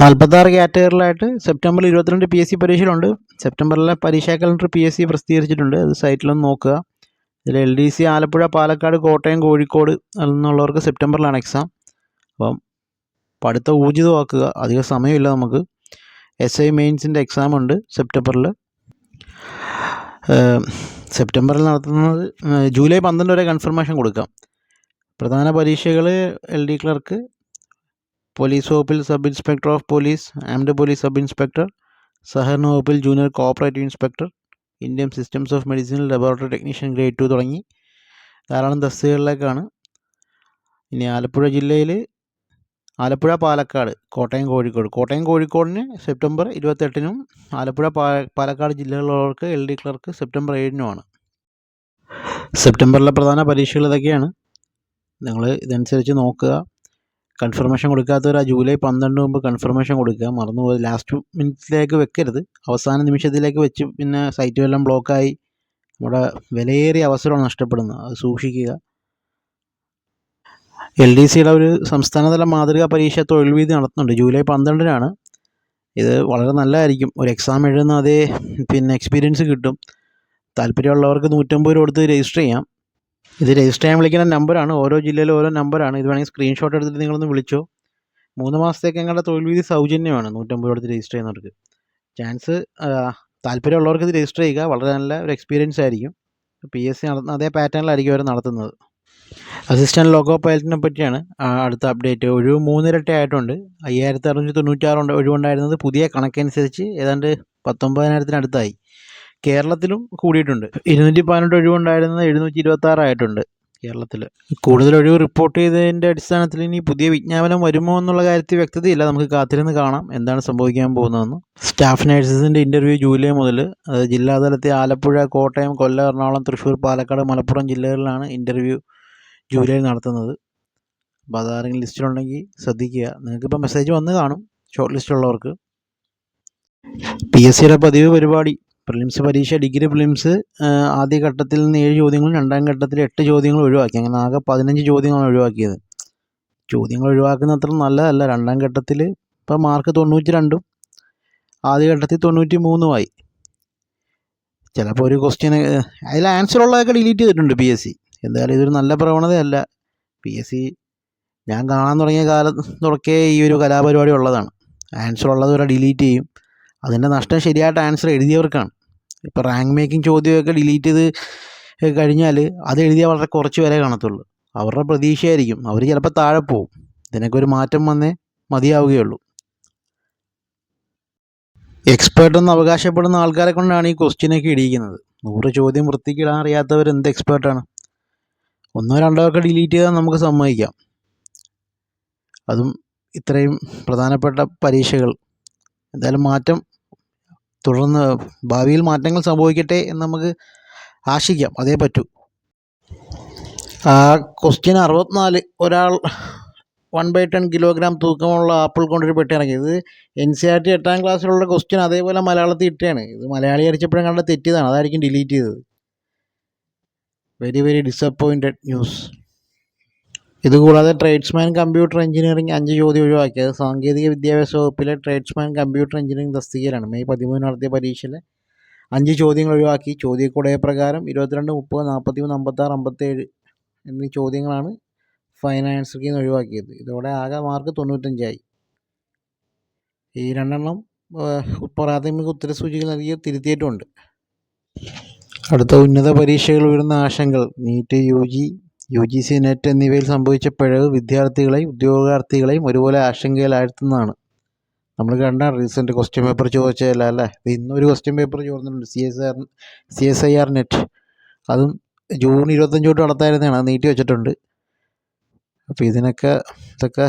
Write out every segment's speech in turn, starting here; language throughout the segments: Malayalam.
നാൽപ്പത്താറ് കാറ്റഗറിയിലായിട്ട് സെപ്റ്റംബർ ഇരുപത്തിരണ്ട് പി എസ് സി പരീക്ഷകളുണ്ട് സെപ്റ്റംബറിലെ പരീക്ഷാ കലണ്ടർ പി എസ് സി പ്രസിദ്ധീകരിച്ചിട്ടുണ്ട്. അത് സൈറ്റിലൊന്ന് നോക്കുക. ഇതിൽ L D C Alappuzha Palakkad Kottayam Kozhikode എന്നുള്ളവർക്ക് സെപ്റ്റംബറിലാണ് എക്സാം അപ്പം പഠിത്തം ഊർജിതമാക്കുക. അധിക സമയമില്ല നമുക്ക്. എസ് ഐ മെയിൻസിന്റെ എക്സാം ഉണ്ട് സെപ്റ്റംബറിൽ സെപ്റ്റംബറിൽ നടത്തുന്നത് ജൂലൈ പന്ത്രണ്ട് വരെ കൺഫർമേഷൻ കൊടുക്കാം. പ്രധാന പരീക്ഷകൾ എൽ ഡി ക്ലർക്ക് പോലീസ് വകുപ്പിൽ sub inspector of police armed police sub inspector സഹകരണ വകുപ്പിൽ junior cooperative inspector Indian systems of medicinal laboratory technician grade two തുടങ്ങി. ധാരാളം തസ്തികകളിലേക്കാണ് ഇനി ആലപ്പുഴ ജില്ലയിൽ ആലപ്പുഴ പാലക്കാട് കോട്ടയം കോഴിക്കോട്. കോട്ടയം കോഴിക്കോടിന് സെപ്റ്റംബർ ഇരുപത്തെട്ടിനും ആലപ്പുഴ പാലക്കാട് ജില്ലകളിലുള്ളവർക്ക് എൽ ഡി ക്ലർക്ക് സെപ്റ്റംബർ ഏഴിനുമാണ്. സെപ്റ്റംബറിലെ പ്രധാന പരീക്ഷകൾ ഇതൊക്കെയാണ്. നിങ്ങൾ ഇതനുസരിച്ച് നോക്കുക. കൺഫർമേഷൻ കൊടുക്കാത്തവർ ആ ജൂലൈ പന്ത്രണ്ട് മുമ്പ് കൺഫർമേഷൻ കൊടുക്കുക. മറന്നുപോയി. ലാസ്റ്റ് മിനിറ്റിലേക്ക് വെക്കരുത്. അവസാന നിമിഷത്തിലേക്ക് വെച്ച് പിന്നെ സൈറ്റുമെല്ലാം ബ്ലോക്കായി നമ്മുടെ വിലയേറിയ അവസരമാണ് നഷ്ടപ്പെടുന്നത്. അത് സൂക്ഷിക്കുക. എൽ ഡി സിയുടെ ഒരു സംസ്ഥാനതല മാതൃകാ പരീക്ഷ തൊഴിൽ വീതി നടത്തുന്നുണ്ട്. ജൂലൈ പന്ത്രണ്ടിനാണ്. ഇത് വളരെ നല്ലതായിരിക്കും. ഒരു എക്സാം എഴുതുന്ന അതേ പിന്നെ എക്സ്പീരിയൻസ് കിട്ടും. താല്പര്യമുള്ളവർക്ക് നൂറ്റമ്പത് രൂപ കൊടുത്ത് രജിസ്റ്റർ ചെയ്യാം. ഇത് രജിസ്റ്റർ ചെയ്യാൻ വിളിക്കുന്ന നമ്പറാണ്. ഓരോ ജില്ലയിലും ഓരോ നമ്പറാണ്. ഇത് വേണമെങ്കിൽ സ്ക്രീൻഷോട്ട് എടുത്തിട്ട് നിങ്ങളൊന്ന് വിളിച്ചോ. മൂന്ന് മാസത്തേക്ക് ഞങ്ങളുടെ തൊഴിൽ വീതി സൗജന്യമാണ് നൂറ്റമ്പത് രൂപ രജിസ്റ്റർ ചെയ്യുന്നവർക്ക്. ചാൻസ് താല്പര്യമുള്ളവർക്ക് ഇത് രജിസ്റ്റർ ചെയ്യുക. വളരെ നല്ല ഒരു എക്സ്പീരിയൻസ് ആയിരിക്കും. പി എസ് സി നടത്തുന്ന അതേ പാറ്റേണിലായിരിക്കും അവർ നടത്തുന്നത്. അസിസ്റ്റന്റ് ലോക്കോ പൈലറ്റിനെ പറ്റിയാണ് അടുത്ത അപ്ഡേറ്റ് ഒഴിവ് മൂന്നിരട്ടി ആയിട്ടുണ്ട്. അയ്യായിരത്തി അറുന്നൂറ്റി തൊണ്ണൂറ്റാറുണ്ട് ഒഴിവുണ്ടായിരുന്നത്. പുതിയ കണക്കനുസരിച്ച് ഏതാണ്ട് പത്തൊമ്പതിനായിരത്തിനടുത്തായി കേരളത്തിലും കൂടിയിട്ടുണ്ട്. ഇരുന്നൂറ്റി പതിനെട്ട് ഒഴിവുണ്ടായിരുന്നത് എഴുന്നൂറ്റി ഇരുപത്തി ആറായിട്ടുണ്ട് കേരളത്തിൽ കൂടുതൽ ഒഴിവ് റിപ്പോർട്ട് ചെയ്തതിന്റെ അടിസ്ഥാനത്തിൽ ഇനി പുതിയ വിജ്ഞാപനം വരുമോ എന്നുള്ള കാര്യത്തിൽ വ്യക്തതയില്ല. നമുക്ക് കാത്തിരുന്ന് കാണാം എന്താണ് സംഭവിക്കാൻ പോകുന്നതെന്ന്. സ്റ്റാഫ് നഴ്സസിന്റെ ഇന്റർവ്യൂ ജൂലൈ മുതൽ ജില്ലാതലത്തിൽ ആലപ്പുഴ കോട്ടയം കൊല്ലം എറണാകുളം തൃശ്ശൂർ പാലക്കാട് മലപ്പുറം ജില്ലകളിലാണ് ഇന്റർവ്യൂ ജൂലൈയിൽ നടത്തുന്നത്. അപ്പോൾ അതാരെങ്കിലും ലിസ്റ്റിലുണ്ടെങ്കിൽ ശ്രദ്ധിക്കുക. നിങ്ങൾക്കിപ്പോൾ മെസ്സേജ് വന്ന് കാണും. ഷോർട്ട് ലിസ്റ്റുള്ളവർക്ക് പി എസ് സിയുടെ പതിവ് പരിപാടി. പ്രിലിംസ് പരീക്ഷ ഡിഗ്രി പ്രിലിംസ് ആദ്യ ഘട്ടത്തിൽ നിന്ന് ഏഴ് ചോദ്യങ്ങളും രണ്ടാം ഘട്ടത്തിൽ എട്ട് ചോദ്യങ്ങളും ഒഴിവാക്കി. അങ്ങനെ ആകെ പതിനഞ്ച് ചോദ്യങ്ങളാണ് ഒഴിവാക്കിയത്. ചോദ്യങ്ങൾ ഒഴിവാക്കുന്ന അത്ര നല്ലതല്ല. രണ്ടാം ഘട്ടത്തിൽ ഇപ്പോൾ മാർക്ക് തൊണ്ണൂറ്റി രണ്ടും ആദ്യ ഘട്ടത്തിൽ തൊണ്ണൂറ്റി മൂന്നുമായി ചിലപ്പോൾ ഒരു ക്വസ്റ്റ്യൻ അതിൽ ആൻസർ ഉള്ളതൊക്കെ ഡിലീറ്റ് ചെയ്തിട്ടുണ്ട് പി എസ് സി എന്തായാലും ഇതൊരു നല്ല പ്രവണതയല്ല. പി എസ് സി ഞാൻ കാണാൻ തുടങ്ങിയ കാലം തുടക്കേ ഈ ഒരു കലാപരിപാടി ഉള്ളതാണ്. ആൻസർ ഉള്ളത് വരെ ഡിലീറ്റ് ചെയ്യും. അതിന്റെ നഷ്ടം ശരിയായിട്ട് ആൻസർ എഴുതിയവർക്കാണ്. ഇപ്പോൾ റാങ്ക് മേക്കിംഗ് ചോദ്യമൊക്കെ ഡിലീറ്റ് ചെയ്ത് കഴിഞ്ഞാൽ അത് എഴുതിയാൽ വളരെ കുറച്ച് വരെ കാണത്തുള്ളൂ. അവരുടെ പ്രതീക്ഷയായിരിക്കും. അവർ ചിലപ്പോൾ താഴെ പോവും. ഇതിനൊക്കെ ഒരു മാറ്റം വന്നേ മതിയാവുകയുള്ളൂ. എക്സ്പേർട്ട് എന്ന് അവകാശപ്പെടുന്ന ആൾക്കാരെ കൊണ്ടാണ് ഈ ക്വസ്റ്റ്യനൊക്കെ ഇടിയിക്കുന്നത്. നൂറ് ചോദ്യം വൃത്തിക്ക് ഇടാൻ അറിയാത്തവർ എന്ത് എക്സ്പേർട്ടാണ് ഒന്നോ രണ്ടോ ഒക്കെ ഡിലീറ്റ് ചെയ്താൽ നമുക്ക് സമ്മതിക്കാം. അതും ഇത്രയും പ്രധാനപ്പെട്ട പരീക്ഷകൾ. എന്തായാലും മാറ്റം തുടർന്ന് ഭാവിയിൽ മാറ്റങ്ങൾ സംഭവിക്കട്ടെ എന്ന് നമുക്ക് ആശിക്കാം. അതേ പറ്റൂ. ആ ക്വസ്റ്റ്യൻ അറുപത്തിനാല്. ഒരാൾ വൺ ബൈ ടെൻ കിലോഗ്രാം തൂക്കമുള്ള ആപ്പിൾ കൊണ്ടൊരു പെട്ടി ഇറങ്ങി ഇത് എൻ സി ആർ ടി എട്ടാം ക്ലാസ്സിലുള്ള ക്വസ്റ്റ്യൻ അതേപോലെ മലയാളത്തിൽ ഇട്ടാണ് ഇത് മലയാളി അടിച്ചപ്പോഴും കണ്ട തെറ്റിയതാണ്. അതായിരിക്കും ഡിലീറ്റ് ചെയ്തത്. വെരി വെരി ഡിസപ്പോയിന്റഡ് ന്യൂസ് ഇതുകൂടാതെ ട്രേഡ്സ്മാൻ കമ്പ്യൂട്ടർ എഞ്ചിനീയറിംഗ് അഞ്ച് ചോദ്യം ഒഴിവാക്കിയത്. സാങ്കേതിക വിദ്യാഭ്യാസ വകുപ്പിലെ ട്രേഡ്സ്മാൻ കമ്പ്യൂട്ടർ എഞ്ചിനീയറിംഗ് തസ്തികയിലാണ്. മെയ് പതിമൂന്ന് നടത്തിയ പരീക്ഷയിലെ അഞ്ച് ചോദ്യങ്ങൾ ഒഴിവാക്കി. ചോദ്യക്കൂടയ പ്രകാരം ഇരുപത്തിരണ്ട് മുപ്പത് നാൽപ്പത്തി മൂന്ന് അമ്പത്താറ് അമ്പത്തേഴ് എന്നീ ചോദ്യങ്ങളാണ് ആൻസറിൽ നിന്ന് ഒഴിവാക്കിയത്. ഇതോടെ ആകെ മാർക്ക് തൊണ്ണൂറ്റഞ്ചായി. ഈ രണ്ടെണ്ണം പ്രാഥമിക ഉത്തരസൂചികൾ നൽകി തിരുത്തിയിട്ടുമുണ്ട്. അടുത്ത ഉന്നത പരീക്ഷകൾ വരുന്ന ആശങ്കകൾ. NEET U G U G C NET എന്നിവയിൽ സംഭവിച്ച പിഴവ് വിദ്യാർത്ഥികളെയും ഉദ്യോഗാർത്ഥികളെയും ഒരുപോലെ ആശങ്കയിലാഴ്ത്തുന്നതാണ്. നമ്മൾ കണ്ട റീസെന്റ് ക്വസ്റ്റ്യൻ പേപ്പർ ചോദിച്ചതല്ല അല്ലേ? ഇന്നൊരു ക്വസ്റ്റ്യൻ പേപ്പർ ചോദിച്ചിട്ടുണ്ട് C S R C S I R NET അതും ജൂൺ ഇരുപത്തഞ്ച് തൊട്ട് നടത്തായിരുന്നതാണ്. അത് നീട്ടി വെച്ചിട്ടുണ്ട്. അപ്പോൾ ഇതിനൊക്കെ ഇതൊക്കെ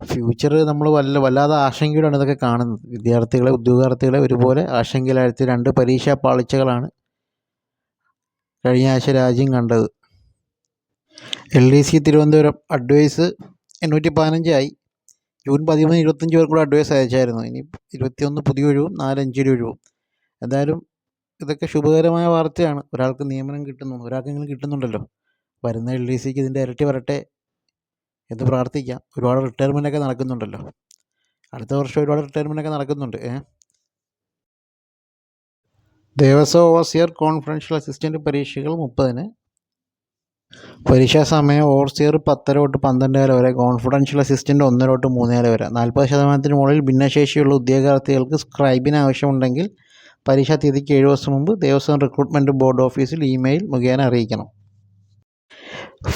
ഫ്യൂച്ചർ നമ്മൾ വല്ല വല്ലാതെ ആശങ്കയോടാണ് ഇതൊക്കെ കാണുന്നത്. വിദ്യാർത്ഥികളെ ഉദ്യോഗാർത്ഥികളെ ഒരുപോലെ ആശങ്കയിലാഴ്ത്തി രണ്ട് പരീക്ഷാ പാളിച്ചകളാണ് കഴിഞ്ഞ ആഴ്ച രാജ്യം കണ്ടത്. L D C Thiruvananthapuram advice എണ്ണൂറ്റി പതിനഞ്ചായി ജൂൺ പതിമൂന്ന് ഇരുപത്തഞ്ച് പേർക്കൂടെ കൂടെ അഡ്വൈസ് അയച്ചായിരുന്നു. ഇനി ഇരുപത്തിയൊന്ന് പുതിയ ഒഴിവും നാലഞ്ച് ഒഴിവും. എന്തായാലും ഇതൊക്കെ ശുഭകരമായ വാർത്തയാണ്. ഒരാൾക്ക് നിയമനം കിട്ടുന്നു ഒരാൾക്കെങ്കിലും കിട്ടുന്നുണ്ടല്ലോ. വരുന്ന എൽ ഡി സിക്ക് ഇതിന്റെ ഇരട്ടി വരട്ടെ എന്ന് പ്രാർത്ഥിക്കാം. ഒരുപാട് റിട്ടയർമെന്റ് ഒക്കെ നടക്കുന്നുണ്ടല്ലോ. അടുത്ത വർഷം ഒരുപാട് റിട്ടയർമെന്റ് ഒക്കെ നടക്കുന്നുണ്ട്. ഏ? ദേവസ്വം ഓവർസിയർ കോൺഫറൻഷ്യൽ അസിസ്റ്റന്റ് പരീക്ഷകൾ മുപ്പതിന് പരീക്ഷാ സമയം ഓവർസിയർ പത്തര തൊട്ട് പന്ത്രണ്ടര വരെ കോൺഫിഡൻഷ്യൽ അസിസ്റ്റന്റ് ഒന്നര തൊട്ട് മൂന്നര വരെ നാൽപ്പത് ശതമാനത്തിന് മുകളിൽ ഭിന്നശേഷിയുള്ള ഉദ്യോഗാർത്ഥികൾക്ക് സ്ക്രൈബിന് ആവശ്യമുണ്ടെങ്കിൽ പരീക്ഷാ തീയതിക്ക് ഏഴ് ദിവസം മുമ്പ് ദേവസ്വം റിക്രൂട്ട്മെന്റ് ബോർഡ് ഓഫീസിൽ ഇമെയിൽ മുഖേന അറിയിക്കണം.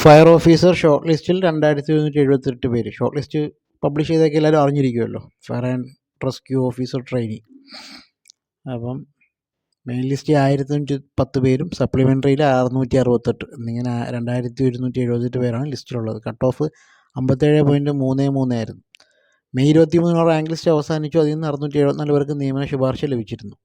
ഫയർ ഓഫീസർ ഷോർട്ട് ലിസ്റ്റിൽ രണ്ടായിരത്തി എഴുന്നൂറ്റി എഴുപത്തെട്ട് പേര്. ഷോർട്ട് ലിസ്റ്റ് പബ്ലിഷ് ചെയ്തൊക്കെ എല്ലാവരും അറിഞ്ഞിരിക്കുമല്ലോ fire and rescue officer training അപ്പം മെയിൻ ലിസ്റ്റിൽ ആയിരത്തി അഞ്ഞൂറ്റി പത്ത് പേരും സപ്ലിമെന്ററിയിൽ അറുന്നൂറ്റി അറുപത്തെട്ട് എന്നിങ്ങനെ രണ്ടായിരത്തി ഒരുന്നൂറ്റി എഴുപത്തെട്ട് പേരാണ് ലിസ്റ്റിലുള്ളത് കട്ട് ഓഫ് അമ്പത്തേഴ് പോയിന്റ് മൂന്ന് മൂന്ന് ആയിരുന്നു. മെയ് ഇരുപത്തി മൂന്നിന് റാങ്ക് ലിസ്റ്റ് അവസാനിച്ചു. അതിൽ നിന്ന് അറുന്നൂറ്റി എഴുപത്തിനാല് പേർക്ക് നിയമന ശുപാർശ ലഭിച്ചിരുന്നു.